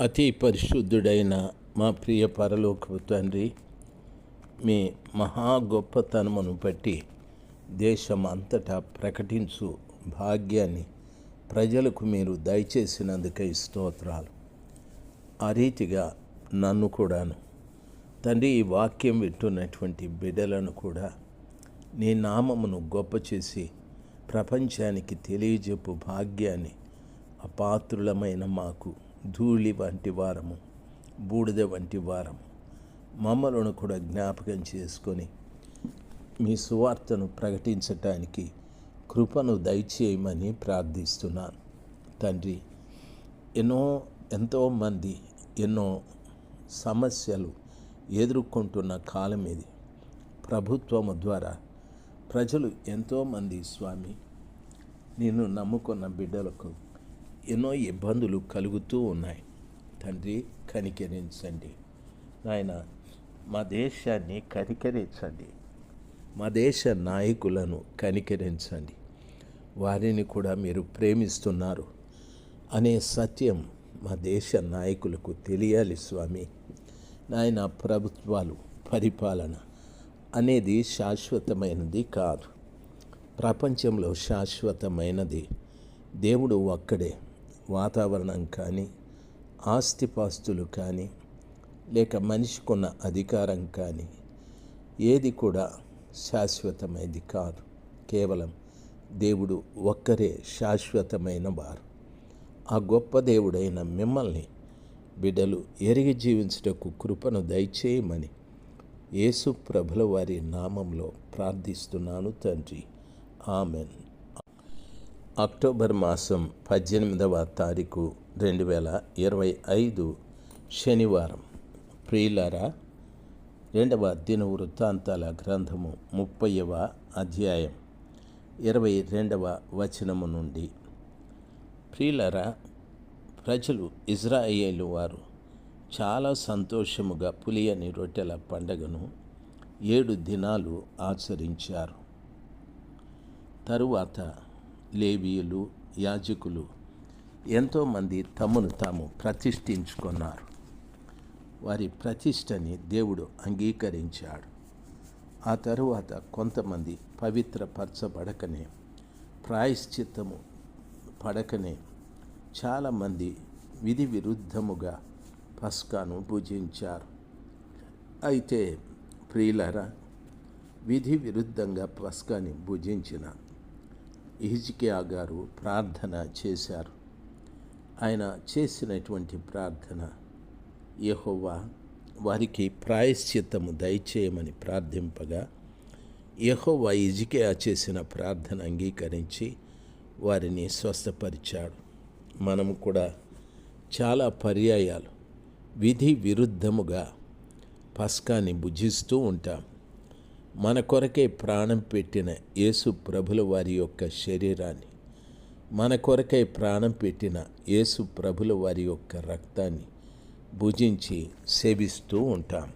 అతి పరిశుద్ధుడైన మా ప్రియ పరలోకపు తండ్రి మీ మహా గొప్పతనమును బట్టి దేశం అంతటా ప్రకటించు భాగ్యాన్ని ప్రజలకు మీరు దయచేసినందుకై స్తోత్రాలు. ఆ రీతిగా నన్ను కూడాను తండ్రి ఈ వాక్యం వింటున్నటువంటి బిడ్డలను కూడా నీ నామమును గొప్ప చేసి ప్రపంచానికి తెలియజెప్పు భాగ్యాన్ని అపాత్రులమైన మాకు ధూళి వంటి వారము బూడిద వంటి వారము. మమ్మలను కూడా జ్ఞాపకం చేసుకొని మీ సువార్తను ప్రకటించటానికి కృపను దయచేయమని ప్రార్థిస్తున్నాను. తండ్రి ఎన్నో ఎంతోమంది ఎన్నో సమస్యలు ఎదుర్కొంటున్న కాలం ఇది. ప్రభుత్వము ద్వారా ప్రజలు ఎంతోమంది స్వామి నేను నమ్ముకున్న బిడ్డలకు ఎన్నో ఇబ్బందులు కలుగుతూ ఉన్నాయి. తండ్రి కనికరించండి. నాయన మా దేశాన్ని కనికరించండి. మా దేశ నాయకులను కనికరించండి. వారిని కూడా మీరు ప్రేమిస్తున్నారు అనే సత్యం మా దేశ నాయకులకు తెలియాలి స్వామి. నాయన ప్రభుత్వాలు పరిపాలన అనేది శాశ్వతమైనది కాదు. ప్రపంచంలో శాశ్వతమైనది. దేవుడు ఒక్కడే. వాతావరణం కానీ ఆస్తిపాస్తులు కానీ లేక మనిషికున్న అధికారం కానీ ఏది కూడా శాశ్వతమైనది కాదు. కేవలం దేవుడు ఒక్కరే శాశ్వతమైన వారు. ఆ గొప్ప దేవుడైన మిమ్మల్ని బిడ్డలు ఎరిగి జీవించుటకు కృపను దయచేయమని యేసు ప్రభుల వారి నామంలో ప్రార్థిస్తున్నాను తండ్రి. ఆమెన్. అక్టోబర్ మాసం పద్దెనిమిదవ తారీఖు రెండు వేల ఇరవై ఐదు శనివారం. ప్రియులారా రెండవ దిన వృత్తాంతాల గ్రంథము ముప్పైవ అధ్యాయం ఇరవై రెండవ వచనము నుండి. ప్రియులరా ప్రజలు ఇజ్రాయేలు వారు చాలా సంతోషముగా పులియని రొట్టెల పండగను ఏడు దినాలు ఆచరించారు. తరువాత లేవీయులు యాజకులు ఎంతోమంది తమను తాము ప్రతిష్ఠించుకున్నారు. వారి ప్రతిష్టని దేవుడు అంగీకరించాడు. ఆ తరువాత కొంతమంది పవిత్రపరచబడకనే ప్రాయశ్చిత్తము పడకనే చాలామంది విధి విరుద్ధముగా పస్కాను పూజించారు అయితే ప్రియులరా విధి విరుద్ధంగా పస్కాని భుజించిన హిజికియా గారు ప్రార్థన చేశారు. ఆయన చేసినటువంటి ప్రార్థన యహోవా వారికి ప్రాయశ్చిత్తము దయచేయమని ప్రార్థింపగా యహోవా ఇజికియా చేసిన ప్రార్థన అంగీకరించి వారిని స్వస్థపరిచాడు. మనము కూడా చాలా పర్యాయాలు విధి విరుద్ధముగా పస్కాని భుజిస్తూ ఉంటాం. మన కొరకే ప్రాణం పెట్టిన యేసు ప్రభుల వారి యొక్క శరీరాన్ని మన కొరకై ప్రాణం పెట్టిన యేసు ప్రభుల వారి యొక్క రక్తాన్ని భుజించి సేవిస్తూ ఉంటాం.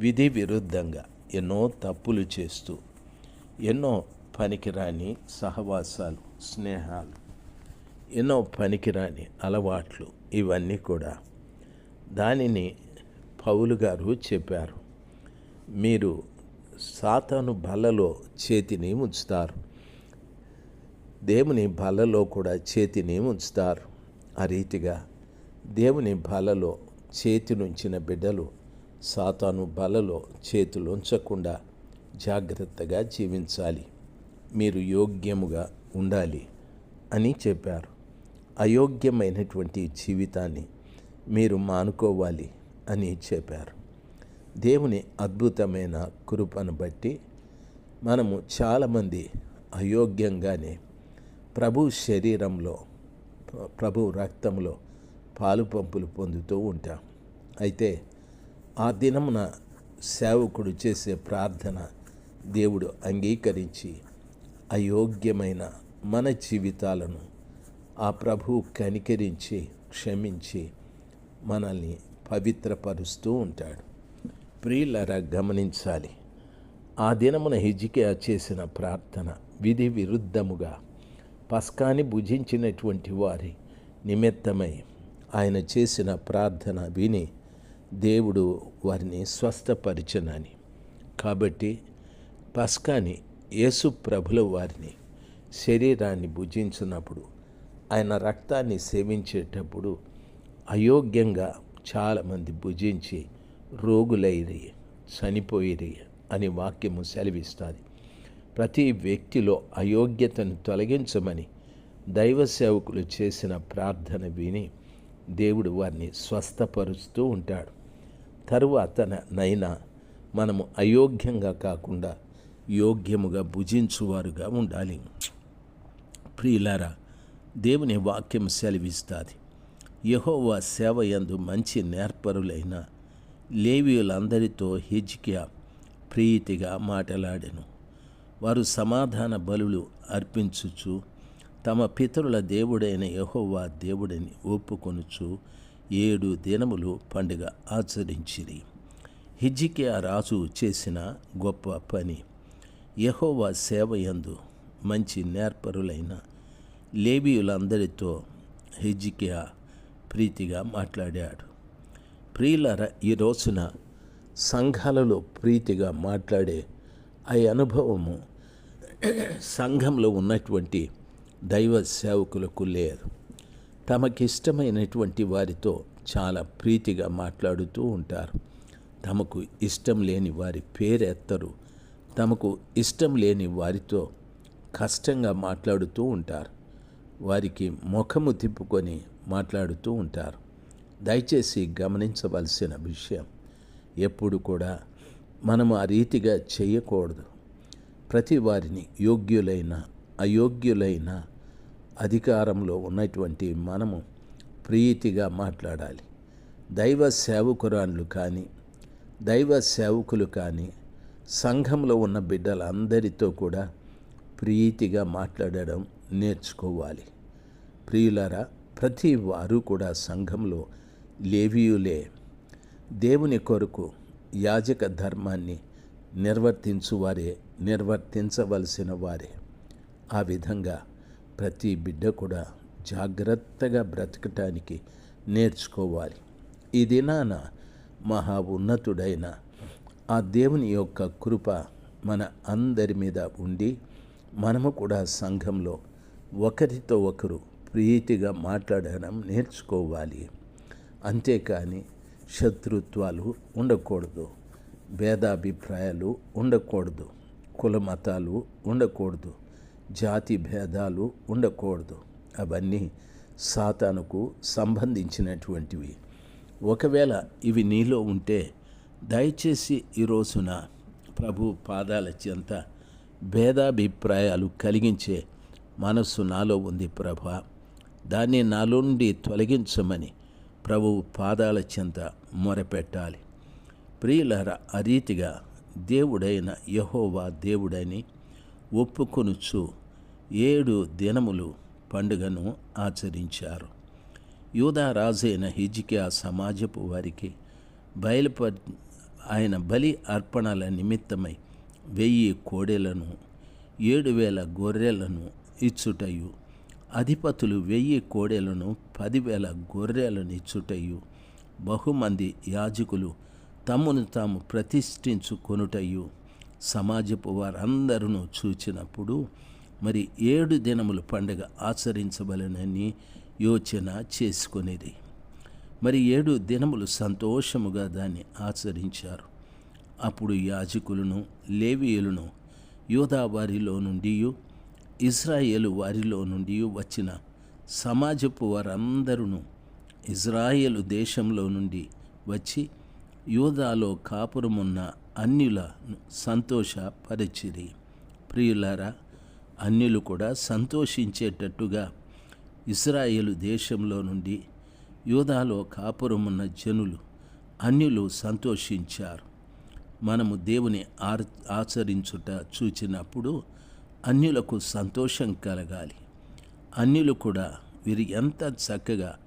విధి విరుద్ధంగా ఎన్నో తప్పులు చేస్తూ ఎన్నో పనికిరాని సహవాసాలు స్నేహాలు ఎన్నో పనికిరాని అలవాట్లు ఇవన్నీ కూడా దానిని పౌలు గారు చెప్పారు. మీరు సాతాను బలలో చేతిని ఉంచుతారు దేవుని బలలో కూడా చేతిని ఉంచుతారు ఆ రీతిగా దేవుని బలలో చేతి నుంచిన బిడ్డలు సాతాను బలలో చేతులు ఉంచకుండా జాగ్రత్తగా జీవించాలి. మీరు యోగ్యముగా ఉండాలి అని చెప్పారు. అయోగ్యమైనటువంటి జీవితాన్ని మీరు మానుకోవాలి అని చెప్పారు. దేవుని అద్భుతమైన కృపను బట్టి మనము చాలామంది అయోగ్యంగానే ప్రభు శరీరంలో ప్రభు రక్తంలో పాలు పంపులు పొందుతూ ఉంటాం. అయితే ఆ దినమున సేవకుడు చేసే ప్రార్థన దేవుడు అంగీకరించి అయోగ్యమైన మన జీవితాలను ఆ ప్రభు కనికరించి క్షమించి మనల్ని పవిత్రపరుస్తూ ఉంటాడు. ప్రియులరా గమనించాలి. ఆ దినమున హిజికియా చేసిన ప్రార్థన విధి విరుద్ధముగా పస్కాని భుజించినటువంటి వారి నిమిత్తమై ఆయన చేసిన ప్రార్థన విని దేవుడు వారిని స్వస్థపరిచనని. కాబట్టి పస్కాని యేసు ప్రభుల వారిని శరీరాన్ని భుజించినప్పుడు ఆయన రక్తాన్ని సేవించేటప్పుడు అయోగ్యంగా చాలామంది భుజించి రోగులైరి చనిపోయిరి అని వాక్యము సెలవిస్తుంది. ప్రతి వ్యక్తిలో అయోగ్యతను తొలగించమని దైవ సేవకులు చేసిన ప్రార్థన విని దేవుడు వారిని స్వస్థపరుస్తూ ఉంటాడు. తరువాత నైనా మనము అయోగ్యంగా కాకుండా యోగ్యముగా భుజించువారుగా ఉండాలి. ప్రియులారా దేవుని వాక్యం సెలవిస్తుంది. యహోవా సేవ ఎందు మంచి నేర్పరులైన లేవీయులందరితో హిజ్కియా ప్రీతిగా మాటలాడెను. వారు సమాధాన బలులు అర్పించుచు తమ పితరుల దేవుడైన యహోవా దేవుడిని ఒప్పుకొనుచు ఏడు దినములు పండుగ ఆచరించిరి. హిజ్కియా రాజు చేసిన గొప్ప పని యహోవా సేవయందు మంచి నేర్పరులైన లేబీయులందరితో హిజ్కియా ప్రీతిగా మాట్లాడాడు. ప్రియులర ఈ రోజున సంఘాలలో ప్రీతిగా మాట్లాడే ఆ అనుభవము సంఘంలో ఉన్నటువంటి దైవ సేవకులకు లేదు. తమకిష్టమైనటువంటి వారితో చాలా ప్రీతిగా మాట్లాడుతూ ఉంటారు. తమకు ఇష్టం లేని వారి పేరెత్తరు. తమకు ఇష్టం లేని వారితో కష్టంగా మాట్లాడుతూ ఉంటారు. వారికి ముఖము తిప్పుకొని మాట్లాడుతూ ఉంటారు. దయచేసి గమనించవలసిన విషయం ఎప్పుడు కూడా మనము ఆ రీతిగా చేయకూడదు. ప్రతి వారిని యోగ్యులైన అయోగ్యులైన అధికారంలో ఉన్నటువంటి మనము ప్రీతిగా మాట్లాడాలి. దైవ సేవకురాన్లు కానీ దైవ సేవకులు కానీ సంఘంలో ఉన్న బిడ్డలందరితో కూడా ప్రీతిగా మాట్లాడడం నేర్చుకోవాలి. ప్రియులారా ప్రతి వారు కూడా సంఘంలో లేవీయులే. దేవుని కొరకు యాజక ధర్మాన్ని నిర్వర్తించువారే నిర్వర్తించవలసిన వారే. ఆ విధంగా ప్రతి బిడ్డ కూడా జాగ్రత్తగా బ్రతకటానికి నేర్చుకోవాలి. ఈ దినాన మహా ఉన్నతుడైన ఆ దేవుని యొక్క కృప మన అందరి మీద ఉండి మనము కూడా సంఘంలో ఒకరితో ఒకరు ప్రీతిగా మాట్లాడడం నేర్చుకోవాలి. అంతేకాని శత్రుత్వాలు ఉండకూడదు భేదాభిప్రాయాలు ఉండకూడదు కుల మతాలు ఉండకూడదు జాతి భేదాలు ఉండకూడదు. అవన్నీ సాతానుకు సంబంధించినటువంటివి. ఒకవేళ ఇవి నీలో ఉంటే దయచేసి ఈ రోజున ప్రభు పాదాల చెంత భేదాభిప్రాయాలు కలిగించే మనస్సు నాలో ఉంది ప్రభ. దాన్ని నాలో నుండి తొలగించమని ప్రభువు పాదాల చెంత మొరపెట్టాలి. ప్రియులర ఆ రీతిగా దేవుడైన యహోవా దేవుడని ఒప్పుకొనుచు ఏడు దినములు పండుగను ఆచరించారు. యూదారాజైన హిజికియా సమాజపు వారికి బయలుప ఆయన బలి అర్పణల నిమిత్తమై వెయ్యి కోడెలను ఏడు వేల గొర్రెలను ఇచ్చుటయు అధిపతులు వెయ్యి కోడెలను పదివేల గొర్రెలనిచ్చుటయు బహుమంది యాజకులు తమను తాము ప్రతిష్ఠించుకొనుటయు. సమాజపు వారందరూ చూచినప్పుడు మరి ఏడు దినములు పండుగ ఆచరించవలనని యోచన చేసుకునేది మరి ఏడు దినములు సంతోషముగా దాన్ని ఆచరించారు. అప్పుడు యాజకులను లేవీయులను యోధావారిలో నుండి ఇజ్రాయేలు వారిలో నుండి వచ్చిన సమాజపు వారందరూ ఇజ్రాయేలు దేశంలో నుండి వచ్చి యూదాలో కాపురమున్న అన్యులను సంతోషపరిచిరి. ప్రియులారా అన్యులు కూడా సంతోషించేటట్టుగా ఇజ్రాయేలు దేశంలో నుండి యూదాలో కాపురమున్న జనులు అన్యులు సంతోషించారు. మనము దేవుని ఆచరించుట చూచినప్పుడు అన్యులకు సంతోషం కలగాలి. అన్యులు కూడా వీరు ఎంత చక్కగా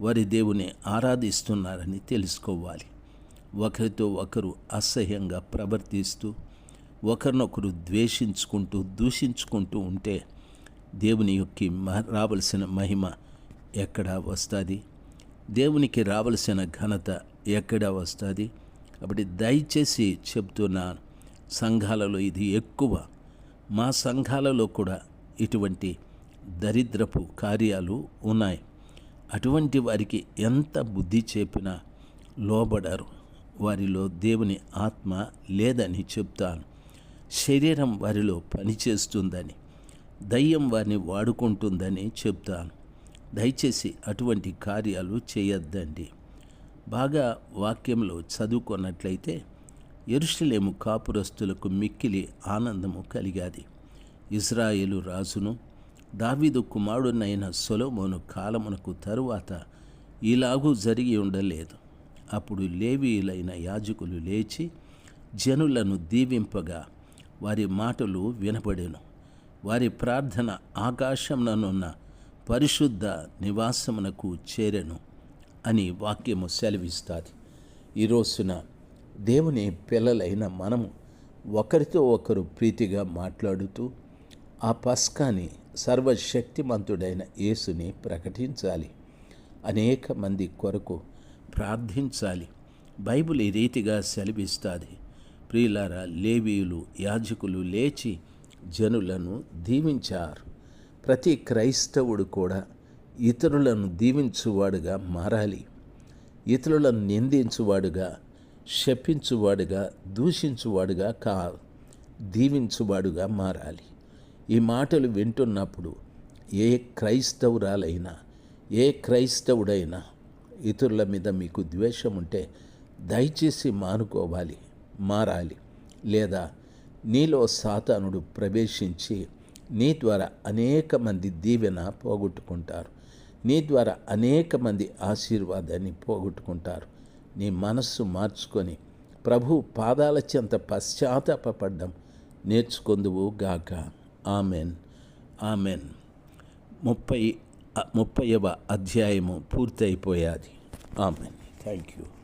వారి దేవుని ఆరాధిస్తున్నారని తెలుసుకోవాలి. ఒకరితో ఒకరు అసహ్యంగా ప్రవర్తిస్తూ ఒకరినొకరు ద్వేషించుకుంటూ దూషించుకుంటూ ఉంటే దేవుని యొక్క రావలసిన మహిమ ఎక్కడ వస్తుంది? దేవునికి రావలసిన ఘనత ఎక్కడ వస్తుంది? కాబట్టి దయచేసి చెప్తున్నాను సంఘాలలో ఇది ఎక్కువ. మా సంఘాలలో కూడా ఇటువంటి దరిద్రపు కార్యాలు ఉన్నాయి. అటువంటి వారికి ఎంత బుద్ధి చెప్పినా లోబడరు. వారిలో దేవుని ఆత్మ లేదని చెప్తాను. శరీరం వారిలో పనిచేస్తుందని దయ్యం వారిని వాడుకుంటుందని చెప్తాను. దయచేసి అటువంటి కార్యాలు చేయొద్దండి. బాగా వాక్యంలో చదువుకున్నట్లయితే ఎరుషలేము కాపురస్తులకు మిక్కిలి ఆనందము కలిగాది. ఇజ్రాయేలు రాజును దావీదు కుమారుడైన సొలోమోను కాలమునకు తరువాత ఇలాగూ జరిగి ఉండలేదు. అప్పుడు లేవీయులైన యాజకులు లేచి జనులను దీవింపగా వారి మాటలు వినపడెను వారి ప్రార్థన ఆకాశంలోనున్న పరిశుద్ధ నివాసమునకు చేరెను అని వాక్యము సెలవిస్తుంది. ఈ రోజున దేవుని పిల్లలైన మనము ఒకరితో ఒకరు ప్రీతిగా మాట్లాడుతూ ఆ పస్కాని సర్వశక్తిమంతుడైన యేసుని ప్రకటించాలి. అనేక మంది కొరకు ప్రార్థించాలి. బైబిల్ ఈ రీతిగా సెలవిస్తుంది. ప్రియులారా లేవీయులు యాజకులు లేచి జనులను దీవించారు. ప్రతి క్రైస్తవుడు కూడా ఇతరులను దీవించువాడుగా మారాలి. ఇతరులను నిందించువాడుగా శపించువాడుగా దూషించువాడుగా కా దీవించువాడుగా మారాలి. ఈ మాటలు వింటున్నప్పుడు ఏ క్రైస్తవురాలైనా ఏ క్రైస్తవుడైనా ఇతరుల మీద మీకు ద్వేషం ఉంటే దయచేసి మానుకోవాలి మారాలి. లేదా నీలో సాతానుడు ప్రవేశించి నీ ద్వారా అనేక మంది దీవెన పోగొట్టుకుంటారు. నీ ద్వారా అనేక మంది ఆశీర్వాదాన్ని పోగొట్టుకుంటారు. నీ మనస్సు మార్చుకొని ప్రభు పాదాల చెంత పశ్చాత్తాపడ్డం నేర్చుకుందువు గాక. ఆమెన్. ఆమెన్. ముప్పై ముప్పైవ అధ్యాయము పూర్తయిపోయాది. ఆమెన్. Thank you.